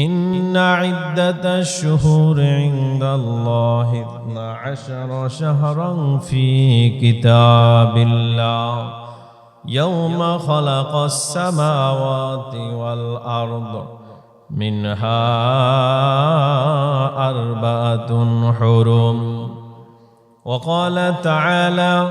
إن عدة الشهور عند الله اثنا عشر شهرا في كتاب الله. يوم خلق السماوات والأرض منها أربعة حرم. وقال تعالى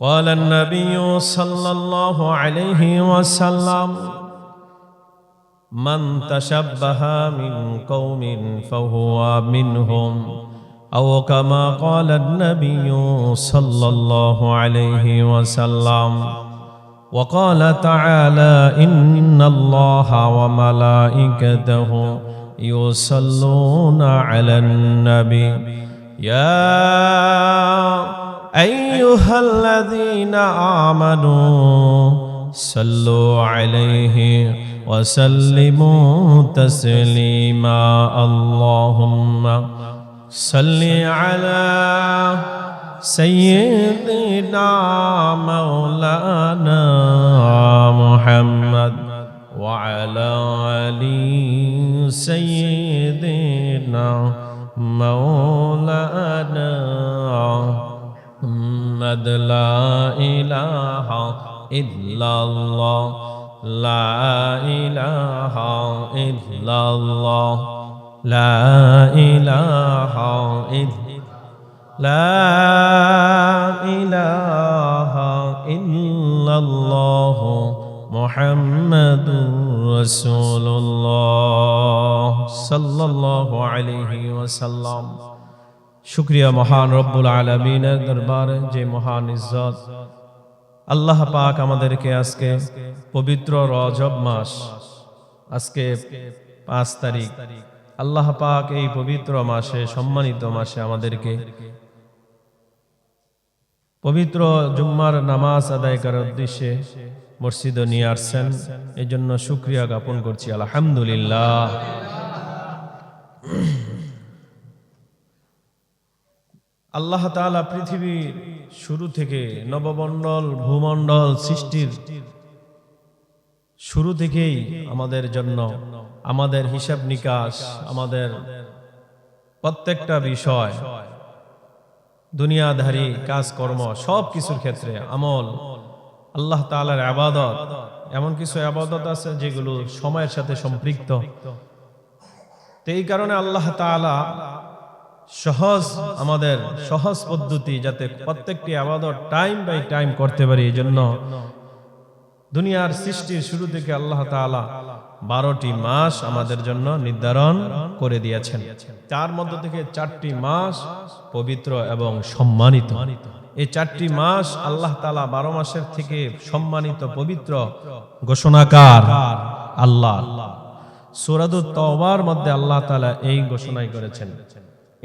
قال النبي صلى الله عليه وسلم من تشبه من قوم فهو منهم أو كما قال النبي صلى الله عليه وسلم وقال تعالى إن الله وملائكته يصلون على النبي. يا أيها الذين آمنوا صلوا عليه وسلموا تسليما. اللهم صل على سيدنا مولانا محمد وعلى آل سيدنا مولانا. محمد لا إله إلا الله لا إله إلا الله لا إله إلا لا إله إلا الله محمد رسول الله صلى الله عليه وسلم. শুক্রিয়া মহান রব্বুল আলমিনের দরবারে যে মহান ইজ্জত। আল্লাহ পাক আমাদেরকে আজকে পবিত্র রজব মাস, আজকে পাঁচ তারিখ। আল্লাহ পাক এই পবিত্র মাসে, সম্মানিত মাসে আমাদেরকে পবিত্র জুম্মার নামাজ আদায় করার উদ্দেশ্যে মসজিদে নিয়ে আসছেন। এই জন্য শুক্রিয়া জ্ঞাপন করছি, আলহামদুলিল্লাহ। আল্লাহ তাআলা পৃথিবীর শুরু থেকে নবমণ্ডল, ভূমণ্ডল সৃষ্টির শুরু থেকেই আমাদের জন্য, আমাদের হিসাব নিকাশ, আমাদের প্রত্যেকটা বিষয়, দুনিয়াধারী কাজকর্ম সব কিছুর ক্ষেত্রে আমল, আল্লাহ তাআলার আবাদত, এমন কিছু আবাদত আছে যেগুলো সময়ের সাথে সম্পৃক্ত। তো এই কারণে আল্লাহ তাআলা সহজ আমাদের সহজ পদ্ধতি যাতে প্রত্যেকটি আবাদত টাইম বাই টাইম করতে পারি এই জন্য দুনিয়ার সৃষ্টির শুরু থেকে আল্লাহ তাআলা বারোটি মাস আমাদের জন্য নির্ধারণ করে দিয়েছেন। তার মধ্য থেকে চারটি মাস পবিত্র এবং সম্মানিত। এই চারটি মাস আল্লাহ তালা বারো মাসের থেকে সম্মানিত পবিত্র ঘোষণাকার আল্লাহ। সুরাদুত তওবার মধ্যে আল্লাহ তালা এই ঘোষণাই করেছেন।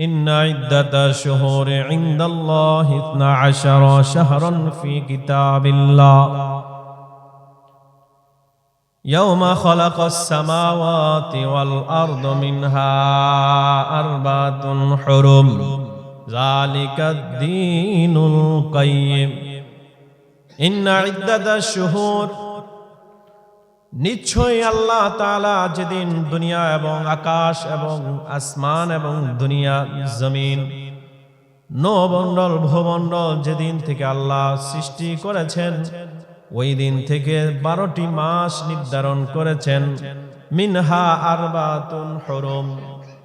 إن عدة الشهور عند الله اثنا عشر شهرا في كتاب الله يوم خلق السماوات والأرض منها أربعة حرم ذلك الدين القيم إن عدة الشهور নিশ্চয়ই আল্লাহ তাআলা যেদিন দুনিয়া এবং আকাশ এবং আসমান এবং দুনিয়া, জমিন, নবমণ্ডল, ভূমণ্ডল যেদিন থেকে আল্লাহ সৃষ্টি করেছেন, ওই দিন থেকে বারোটি মাস নির্ধারণ করেছেন। মিনহা আরবাতুন হরম।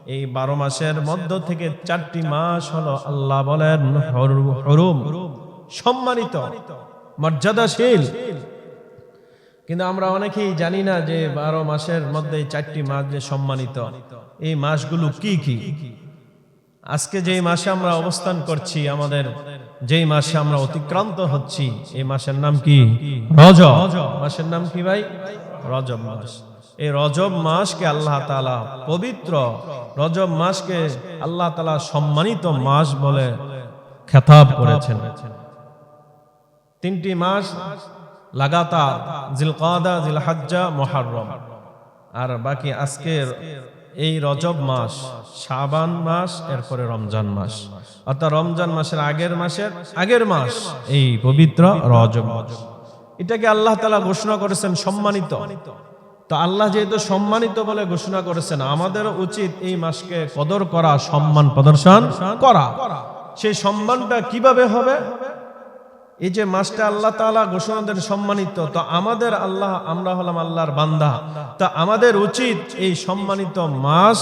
এই বারো মাসের মধ্য থেকে চারটি মাস হলো আল্লাহ বলেন হরুম। সম্মানিত, মর্যাদাশীল কিন্তু আমরা অনেকেই জানি না যে বারো মাসের মধ্যে চারটি মাস যে সম্মানিত। এই মাসগুলো কি কি? আজকে যে মাসে আমরা অবস্থান করছি, আমাদের যেই মাসে আমরা অতিক্রান্ত হচ্ছি, এই মাসের নাম কি? রজব। মাসের নাম কি ভাই? রজব মাস। এই রজব মাসকে আল্লাহ তালা পবিত্র, রজব মাসকে আল্লাহ তালা সম্মানিত মাস বলে খেতাব করেছেন। তিনটি মাস লাগাতার জিলকাদা, জিলহাজ্জা মহারম আর বাকি আজকের এই রজব মাস, শাবান মাস, এরপরে রমজান মাস। অর্থাৎ রমজান মাসের আগের মাসের আগের মাস, এই পবিত্র রজব এটাকে আল্লাহ তালা ঘোষণা করেছেন সম্মানিত। তো আল্লাহ যেহেতু সম্মানিত বলে ঘোষণা করেছেন, আমাদের উচিত এই মাসকে কদর করা, সম্মান প্রদর্শন করা। সেই সম্মানটা কীভাবে হবে? এই যে মাসটা আল্লাহ তাআলা ঘোষণা দেন সম্মানিত, তো আমাদের আল্লাহ, আমরা হলাম আল্লাহর বান্দা। তা আমাদের উচিত এই সম্মানিত মাস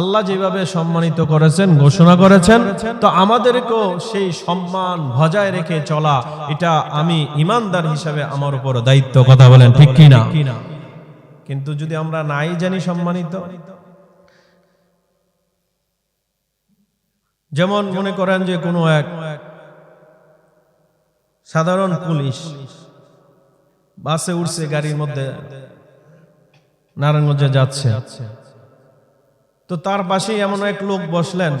আল্লাহ যেভাবে সম্মানিত করেছেন, ঘোষণা করেছেন, তো আমাদেরকেও সেই সম্মান বজায় রেখে চলা, এটা আমি ইমানদার হিসাবে আমার উপর দায়িত্ব, কথা বলেন ঠিক কিনা? কিন্তু যদি আমরা নাই জানি সম্মানিত, যেমন মনে করেন যে কোনো এক সাধারণ পুলিশ। বাসে উঠছে গাড়ির মধ্যে নারায়ণগঞ্জে যাচ্ছে। তো তার পাশেই এমন এক লোক বসলেন।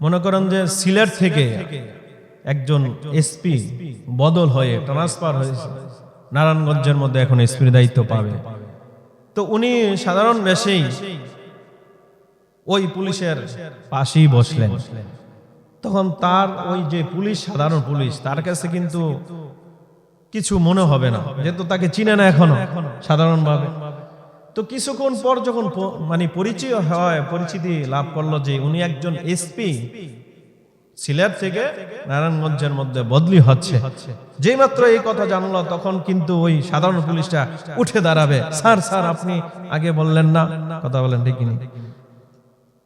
মনে করেন যে সিলেট থেকে একজন এসপি বদল হয়ে ট্রান্সফার হয়েছে। নারায়ণগঞ্জের মধ্যে এখন এসপির দায়িত্ব পাবে। তো উনি সাধারণ বেশেই ওই পুলিশের পাশেই বসলেন। তখন তার ওই যে পুলিশ, সাধারণ পুলিশ, তার কাছে কিন্তু কিছু মনে হবে না, যেহেতু তাকে চিনে না এখনও, সাধারণভাবে। তো কিছুক্ষণ পর যখন মানে পরিচয় হয়, পরিচিতি লাভ করল যে উনি একজন এসপি, সিলেট থেকে নারায়ণগঞ্জের মধ্যে বদলি হচ্ছে। যেই মাত্র এই কথা জানলো, তখন কিন্তু ওই সাধারণ পুলিশটা উঠে দাঁড়াবে। স্যার স্যার, আপনি আগে বললেন না। কথা বলেন, ঠিক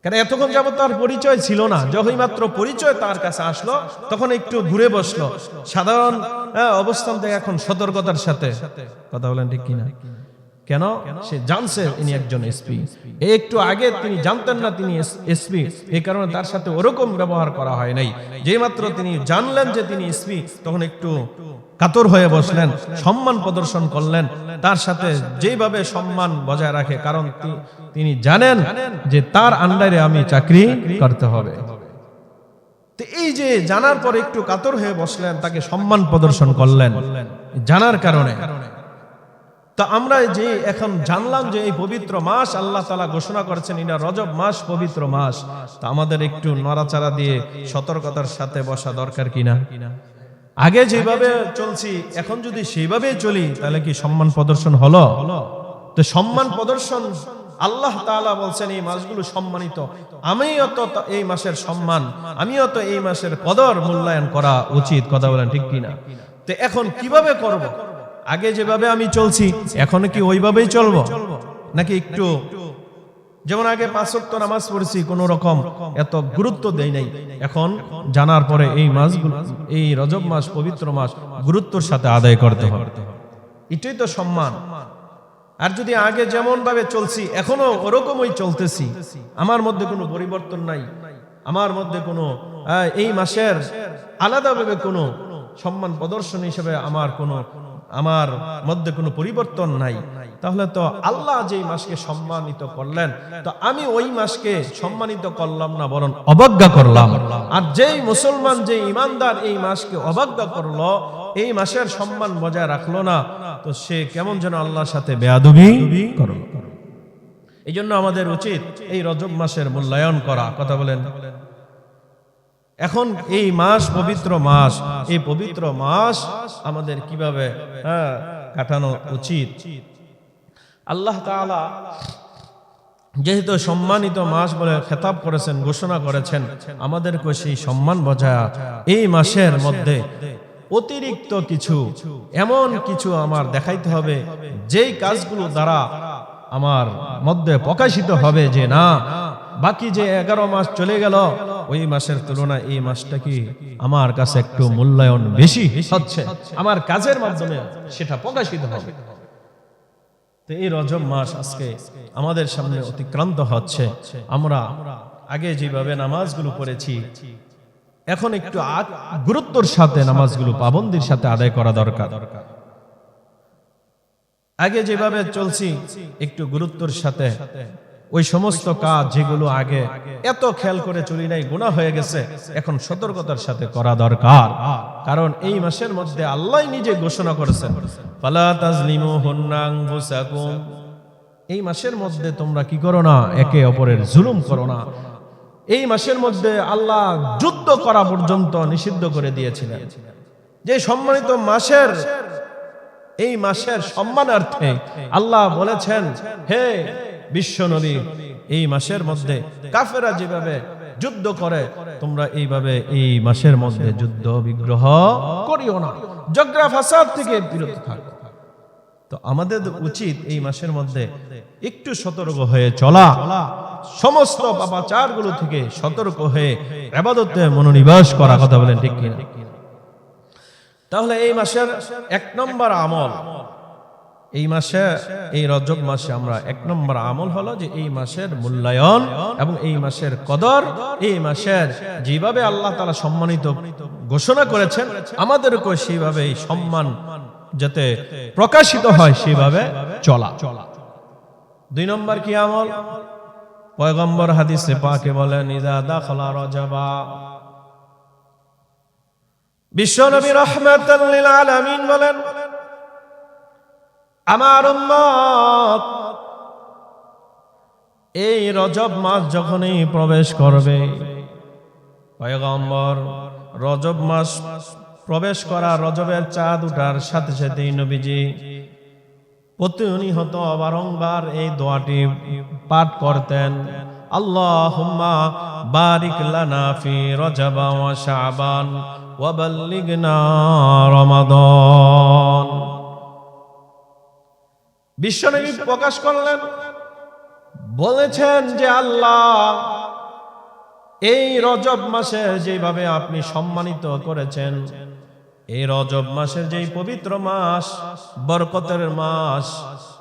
কারণ এতক্ষণ যাবত তার পরিচয় ছিল না? যখনই মাত্র পরিচয় তার কাছে আসলো তখন একটু ঘুরে বসল। সাধারণ হ্যাঁ, অবস্থান থেকে এখন সতর্কতার সাথে। কথা বলেন ঠিক কিনা? কেন? সে জানছে ইনি একজন এসপি একটু আগে তিনি জানতেন না তিনি এসপি এই কারণে তার সাথে ওরকম ব্যবহার করা হয় নাই। যেই মাত্র তিনি জানলেন যে তিনি এসপি তখন একটু কাতর হয়ে বসলেন, সম্মান প্রদর্শন করলেন। তার সাথে যেভাবে সম্মান বজায় রাখে, কারণ তিনি জানেন যে তার আন্ডারে আমি চাকরি করতে হবে। এই যে জানার পর একটু কাতর হয়ে বসলেন, তাকে সম্মান প্রদর্শন করলেন। জানার কারণে। তো আমরা যে এখন জানলাম যে এই পবিত্র মাস আল্লাহ তালা ঘোষণা করেছেন এটা রজব মাস, পবিত্র মাস। তা আমাদের একটু নড়াচাড়া দিয়ে সতর্কতার সাথে বসা দরকার কিনা? আগে যেভাবে চলছি, এখন যদি সেইভাবে চলি, তাহলে কি সম্মান প্রদর্শন হলো? তো সম্মান প্রদর্শন আল্লাহ তাআলা বলছেন, এই মাসগুলো সম্মানিত। আমিও তো এই মাসের সম্মান, আমিও তো এই মাসের কদর মূল্যায়ন করা উচিত, কথা বলেন ঠিক কিনা? তো এখন কীভাবে করব? আগে যেভাবে আমি চলছি, এখন কি ওইভাবেই চলবো? নাকি একটু, যেমন আগে পাঁচ ওয়াক্ত নামাজ পড়েছি, কোন রকম এত গুরুত্ব দেয় নাই। এখন জানার পরে এই মাসগুলো এই রজব মাস, পবিত্র মাস, গুরুত্বর সাথে আদায় করতে হবে। এটাই তো সম্মান। আর যদি আগে যেমন ভাবে চলছি, এখনও ওরকমই চলতেছি, আমার মধ্যে কোনো পরিবর্তন নাই। আমার মধ্যে কোনো এই মাসের আলাদাভাবে কোনো সম্মান প্রদর্শন হিসেবে আমার কোনো, আমার মধ্যে কোনো পরিবর্তন নাই। তাহলে তো আল্লাহ যেই মাসকে সম্মানিত করলেন, তো আমি ওই মাসকে সম্মানিত করলাম না, বরং অবজ্ঞা করলাম। আর যেই মুসলমান যে ইমানদার এই মাসকে অবজ্ঞা করল, এই মাসের সম্মান বজায় রাখল না, তো সে কেমন যেন আল্লাহর সাথে বেয়াদবি করল। এই জন্য আমাদের উচিত এই রজব মাসের মূল্যায়ন করা। কথা বলেন। এখন এই মাস পবিত্র মাস এই পবিত্র মাস আমাদের কীভাবে হ্যাঁ, কাটানো উচিত? আল্লাহ তাআলা যেহেতু সম্মানিত মাস বলে খেতাব করেছেন ঘোষণা করেছেন আমাদেরকে সেই সম্মান বজায় এই মাসের মধ্যে অতিরিক্ত কিছু এমন কিছু আমার দেখাইতে হবে যেই কাজগুলো দ্বারা আমার মধ্যে প্রকাশিত হবে যে না বাকি যে এগারো মাস চলে গেল ওই মাসের তুলনায় এই মাসটা কি আমার কাছে একটু মূল্যায়ন বেশি হচ্ছে? আমার কাজের মাধ্যমে সেটা প্রকাশিত হবে। তো এই রজব মাস আজকে আমাদের সামনে অতিক্রান্ত হচ্ছে। আমরা আগে যেভাবে নামাজগুলো পড়েছি, এখন একটু গুরুত্বর সাথে নামাজগুলো পাবন্দির সাথে আদায় করা দরকার। আগে যেভাবে চলছি, একটু গুরুত্বর সাথে ওই সমস্ত কাজ যেগুলো আগে এত খেয়াল করে চলি নাই গুণা হয়ে গেছে, এখন সতর্কতার সাথে করা দরকার। কারণ এই মাসের মধ্যে আল্লাহ নিজে ঘোষণা করেছেন এই মাসের মধ্যে তোমরা কি করো না? একে অপরের জুলুম করো না। এই মাসের মধ্যে আল্লাহ যুদ্ধ করা পর্যন্ত নিষিদ্ধ করে দিয়েছিলেন। যে সম্মানিত মাসের, এই মাসের সম্মানার্থে আল্লাহ বলেছেন, হে বিশ্ব নবী এই মাসের মধ্যে কাফেরা যেভাবে যুদ্ধ করে, তোমরা এইভাবে এই মাসের মধ্যে যুদ্ধ বিগ্রহ করিও না। জগরা ফাসাদ থেকে বিরত থাকো। তো আমাদের উচিত এই মাসের মধ্যে একটু সতর্ক হয়ে চলা। সমস্ত পাপাচারগুলো থেকে সতর্ক হয়ে আবাদতে মনোনিবেশ করা কথা বলেন ঠিক কিনা? তাহলে এই মাসের এক নম্বর আমল এই মাসে, এই রজব মাসে আমরা এক নম্বর আমল হলো যে এই মাসের মূল্যায়ন এবং এই মাসের কদর, এই মাসের যেভাবে আল্লাহ তালা সম্মানিত ঘোষণা করেছেন, আমাদেরকেও সেইভাবে এই সম্মান যাতে প্রকাশিত হয় সেভাবে চলা। চলা দুই নম্বর কি আমল? পয়গম্বর হাদিসে পাকে বলেন, ইদা দাখলা রজাবা। বিশ্বনবী রহমাতাল লিল আলামিন বলেন আমার উম্মত, এই রজব মাস যখনই প্রবেশ করবে, পয়গম্বর, রজব মাস প্রবেশ করা রজবের চাঁদ উঠার সাথে সাথেই নবীজি প্রতিনিহত বারংবার এই দোয়াটি পাঠ করতেন, আল্লাহুম্মা বারিক লানা ফি রজবা ওয়া শাবান ওয়া রমাদান। বিশ্বনবী প্রকাশ করলেন, বলেছেন যে আল্লাহ, এই রজব মাসে যেভাবে আপনি সম্মানিত করেছেন, এই রজব মাসের যেই পবিত্র মাস, বরকতের মাস,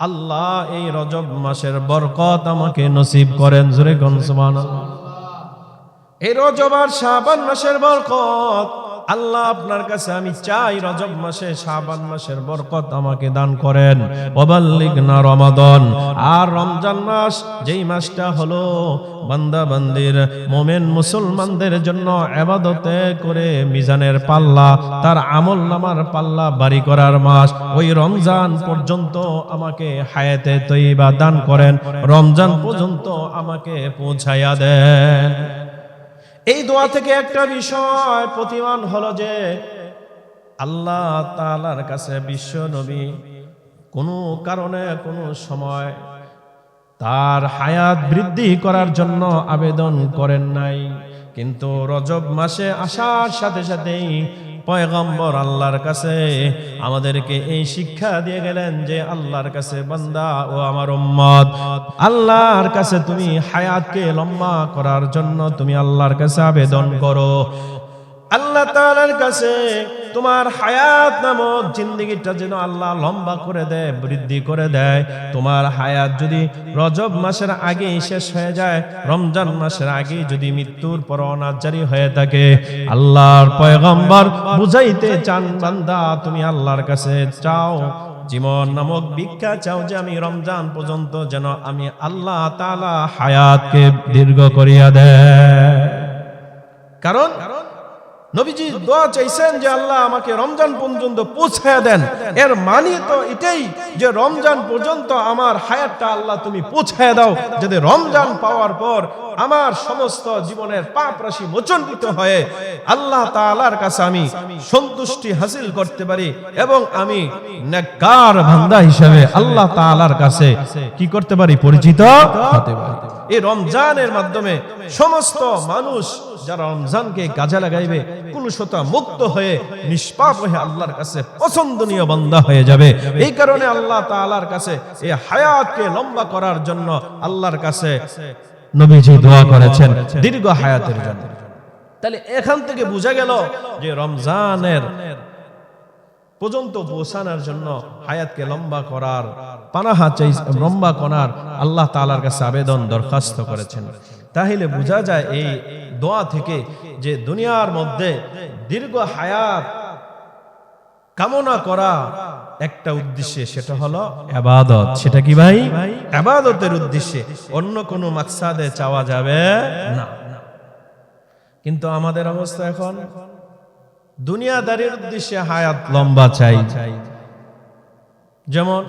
আল্লাহ এই রজব মাসের বরকত আমাকে নসিব করেন, জুরে গনসমান এই রজব আর শাবান মাসের বরকত আল্লাহ আপনার কাছে আমি চাই রজব মাসে, শাবান মাসের বরকত আমাকে দান করেন। ওবাল্লিগনা রমাদন। আর রমজান মাস, যেই মাসটা হলো বান্দা বান্দির, মোমেন মুসলমানদের জন্য আবাদতে করে মিজানের পাল্লা, তার আমল নামার পাল্লা বাড়ি করার মাস, ওই রমজান পর্যন্ত আমাকে হায়াতে তৈবা দান করেন। রমজান পর্যন্ত আমাকে পৌঁছাইয়া দেন। এই দোয়া থেকে একটা বিষয় প্রতিমান হলো যে, আল্লাহ তালার কাছে বিশ্ব নবী কোনো কারণে কোনো সময় তার হায়াত বৃদ্ধি করার জন্য আবেদন করেন নাই। কিন্তু রজব মাসে আসার সাথে সাথেই পয়গম্বর আল্লাহর কাছে আমাদেরকে এই শিক্ষা দিয়ে গেলেন যে আল্লাহর কাছে বান্দা ও আমার উম্মত। আল্লাহর কাছে তুমি হায়াতকে লম্বা করার জন্য তুমি আল্লাহর কাছে আবেদন করো। আল্লাহ তাআলার কাছে তোমার হায়াত নামক জিন্দগিটা যেন আল্লাহ লম্বা করে দেয়, বৃদ্ধি করে দেয়। তোমার হায়াত যদি রজব মাসের আগে শেষ হয়ে যায়, রমজান মাসের আগে যদি মৃত্যুর পর অনাচারী হয়ে থাকে, আল্লাহর পয়গম্বর বুঝাইতে চান, বান্দা, তুমি আল্লাহর কাছে চাও। জীবন নামক ভিক্ষা চাও যে আমি রমজান পর্যন্ত যেন আমি আল্লাহ তাআলা হায়াতকে দীর্ঘ করিয়া দেয়। কারণ নবীজি দোয়া চাইছেন যে আল্লাহ আমাকে রমজান পর্যন্ত পৌঁছায় দেন। এর মানে তো এটাই যে রমজান পর্যন্ত আমার হায়াতটা আল্লাহ তুমি পৌঁছায় দাও। যাতে রমজান পাওয়ার পর আমার সমস্ত জীবনের পাপ রাশি মোচনকৃত হয়ে আল্লাহ তাআলার কাছে আমি সন্তুষ্টি হাসিল করতে পারি এবং আমি নেককার বান্দা হিসেবে আল্লাহ তাআলার কাছে কি করতে পারি পরিচিত? হতে পারি। এই রমজানের মাধ্যমে সমস্ত মানুষ যারা রমজানকে কাজে লাগাইবে কুলুষতা মুক্ত হয়ে নিষ্পাপ হয়ে আল্লাহর কাছে পছন্দনীয় বান্দা হয়ে যাবে। এই কারণে আল্লাহ তাআলার কাছে এই হায়াতকে লম্বা করার জন্য আল্লাহর কাছে নবীজি দোয়া করেছেন দীর্ঘ হায়াতের জন্য। তাহলে এখান থেকে বোঝা গেল যে রমজানের পর্যন্ত পৌঁছানোর জন্য হায়াতকে লম্বা করার, পানাহা চাই, লম্বা করার আল্লাহ তাআলার কাছে আবেদন দরখাস্ত করেছেন। তাহলে বোঝা যায় এই দোয়া থেকে যে দুনিয়ার মধ্যে দীর্ঘ হায়াত কামনা করা একটা উদ্দেশ্যে, সেটা হলো আবাদত। সেটা কি ভাই? আবাদতের উদ্দেশ্যে। অন্য কোনো মাকসাদে চাওয়া যাবে না। কিন্তু আমাদের অবস্থা এখন দুনিয়াদারির উদ্দেশ্যে হায়াত লম্বা চাই। যেমন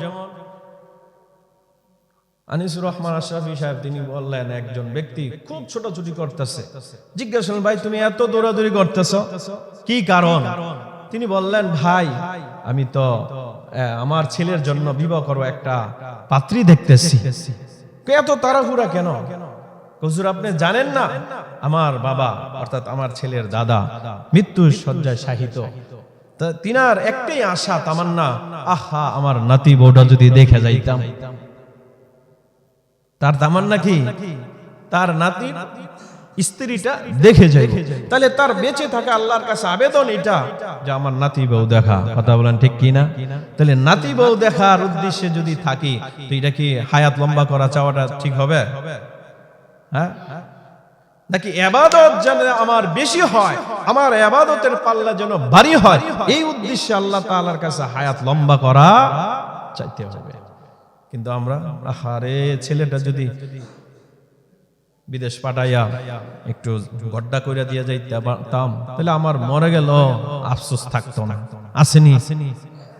আনিসুর রহমান আশরাফি সাহেব, তিনি বললেন, একজন ব্যক্তি খুব ছোটাছুটি করতেছে। জিজ্ঞাসা ভাই, তুমি এত দৌড়াদৌড়ি করতেছ? কি কারণ? তিনি বললেন, ভাই, আমি তো আমার ছেলের জন্য বিবাহ করব একটা পাত্রী দেখতেছি। এত তাড়াহুড়া কেন? হুজুর, আপনি জানেন না, আমার বাবা, অর্থাৎ আমার ছেলের দাদা, মৃত্যুর শয্যায় শাহিত। তিনার একটাই আশা, তামান্না, আহা, আমার নাতি বউটা যদি দেখে যাইতাম। তার তামান্না নাকি? তার নাতি স্ত্রীটা দেখে যাই তাহলে তার বেঁচে থাকা আল্লাহর কাছে আবেদন এটা যে আমার নাতি বউ দেখা। কথা বলেন ঠিক কি না তাহলে নাতি বউ দেখার উদ্দেশ্যে যদি থাকি তো এটা কি হায়াত লম্বা করা চাওয়াটা ঠিক হবে? হ্যাঁ? নাকি এবাদত যেন আমার বেশি হয় আমার এবাদতের পাল্লা যেন ভারী হয়? এই উদ্দেশ্যে আল্লাহ তাআলার কাছে হায়াত লম্বা করা চাইতে হবে। কিন্তু আমরা, আহারে, ছেলেটা যদি বিদেশ পাঠাইয়া একটু গড্ডা কইরা দিয়ে যাইতে পারতাম তাহলে আমার মরে গেল, আফসোস থাকতো না। আসেনি।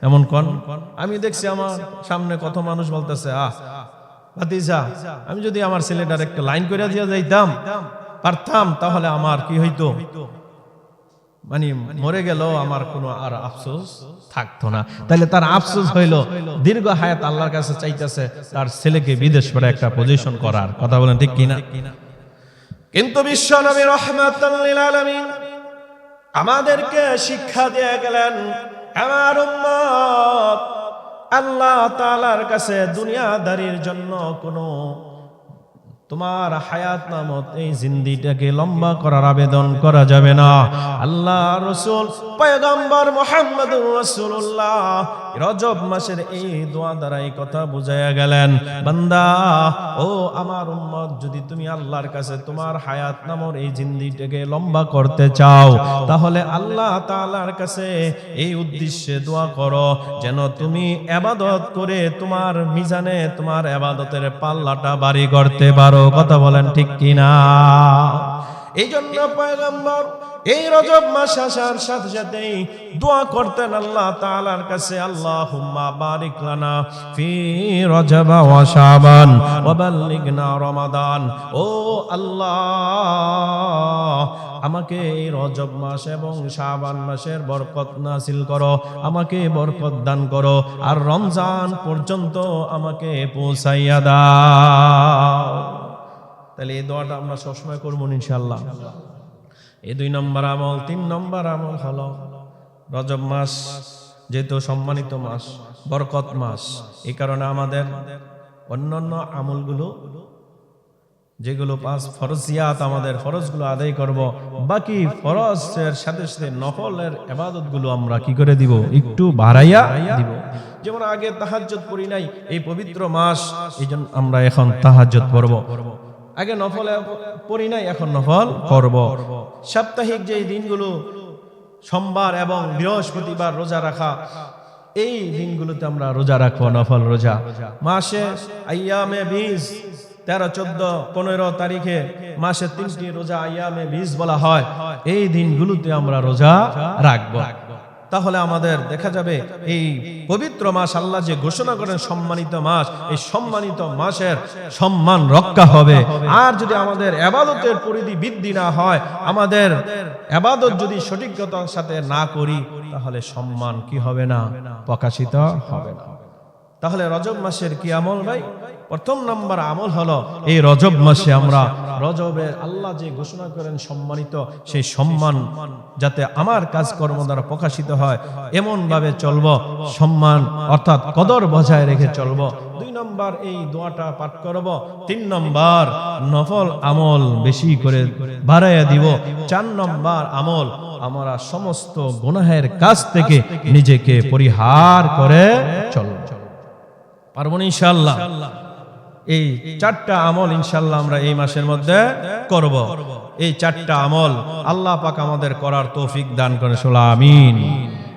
এমন কোন? আমি দেখছি আমার সামনে কত মানুষ বলতেছে, আহ, ভাতিজা, আমি যদি আমার ছেলেটার একটা লাইন করে দিয়ে যাইতাম, পারতাম, তাহলে আমার কি হইতো? মানে মরে গেল আমার কোনো আর আফসোস থাকতো না। তাহলে তার আফসোস হইল, দীর্ঘ হায়াত আল্লাহর কাছে চাইতেছে তার ছেলেকে বিদেশ করে একটা পজিশন করার। কথা বলেন ঠিক কিনা? কিন্তু বিশ্ব নবী রহমাতুল লিল আলামিন আমাদেরকে শিক্ষা দিয়ে গেলেন, আমার উম্মত, আল্লাহ তাআলার কাছে দুনিয়াদারির জন্য কোনো তোমার হায়াত নামত এই জিন্দিটাকে লম্বা করার আবেদন করা যাবে না। আল্লাহ রসুল, পয়গম্বর মোহাম্মদ রসুল্লাহ রজব মাসের এই দোয়া দ্বারা এই কথা বুঝাইয়া গেলেন, বান্দা, ও আমার উম্মত, যদি তুমি আল্লাহর কাছে তোমার হায়াত নামর এই জিন্দিটাকে লম্বা করতে চাও, তাহলে আল্লাহ তাআলার কাছে এই উদ্দেশ্যে দোয়া করো, যেন তুমি এবাদত করে তোমার মিজানে তোমার এবাদতের পাল্লাটা বাড়ি করতে পারো। কথা বলেন ঠিক কিনা? এই জন্য পয়গম্বর, এই রজব মাস আসার সাথে সাথেই দোয়া করতেন আল্লাহ তাআলার কাছে, আল্লাহুম্মা বারিক লানা ফি রজব ওয়া শাবান বাল্লিগনা রমাদান। ও আল্লাহ, আমাকে এই রজব মাস এবং শাবান মাসের বরকত নাসিল করো, আমাকে বরকত দান করো, আর রমজান পর্যন্ত আমাকে পৌঁছাইয়া দাও। তাহলে এই দোয়াটা আমরা সবসময় করব ইনশাল্লাহ এই দুই নম্বর আমল, তিন নম্বর আমল হলো রজব মাস, যেহেতু সম্মানিত মাস, বরকত মাস। এই কারণে আমাদের অন্যান্য আমলগুলো, যেগুলো পাঁচ ফরজিয়াত আমাদের ফরজগুলো আদায় করব, বাকি ফরজের সাথে সাথে নফলের এবাদতগুলো আমরা কি করে দিব? একটু বাড়াইয়া দিব। যেমন আগে তাহাজ্জুদ পড়ি নাই, এই পবিত্র মাস, এই আমরা এখন তাহাজ্জুদ পড়ব। আগে নফল পড়ি নাই, এখন নফল করব সাপ্তাহিক যে দিনগুলো সোমবার এবং বৃহস্পতিবার রোজা রাখা, এই দিনগুলোতে আমরা রোজা রাখব, নফল রোজা। মাসে আইয়ামে বীজ, তেরো, চোদ্দ, পনেরো তারিখে মাসে তিনটি রোজা আইয়ামে বীজ বলা হয়। এই দিনগুলোতে আমরা রোজা রাখব। তাহলে আমাদের দেখা যাবে এই পবিত্র মাস আল্লাহ যে ঘোষণা করেন সম্মানিত মাস, এই সম্মানিত মাসের সম্মান রক্ষা হবে। আর যদি আমাদের আবাদতের পরিধি বৃদ্ধি না হয়, আমাদের আবাদত যদি সঠিকতার সাথে না করি, তাহলে সম্মান কি হবে না? প্রকাশিত হবে না। তাহলে রজব মাসের কি আমল ভাই? প্রথম নাম্বার আমল হলো, এই রজব মাসে আমরা রজবের আল্লাহ যে ঘোষণা করেন সম্মানিত, সেই সম্মান যাতে আমার কাজকর্ম দ্বারা প্রকাশিত হয় এমন ভাবে চলব, সম্মান অর্থাৎ কদর বজায় রেখে চলব। দুই নম্বর এই দোয়াটা পাঠ করব, তিন নম্বর নফল আমল বেশি করে বাড়াইয়া দিব, চার নম্বর আমল আমরা সমস্ত গুনাহের কাছ থেকে নিজেকে পরিহার করে চলব। পারব ইনশাল্লাহ এই চারটা আমল ইনশাল্লাহ আমরা এই মাসের মধ্যে করব। এই চারটা আমল আল্লাহ পাক আমাদের করার তৌফিক দান করে, সোলা আমিন।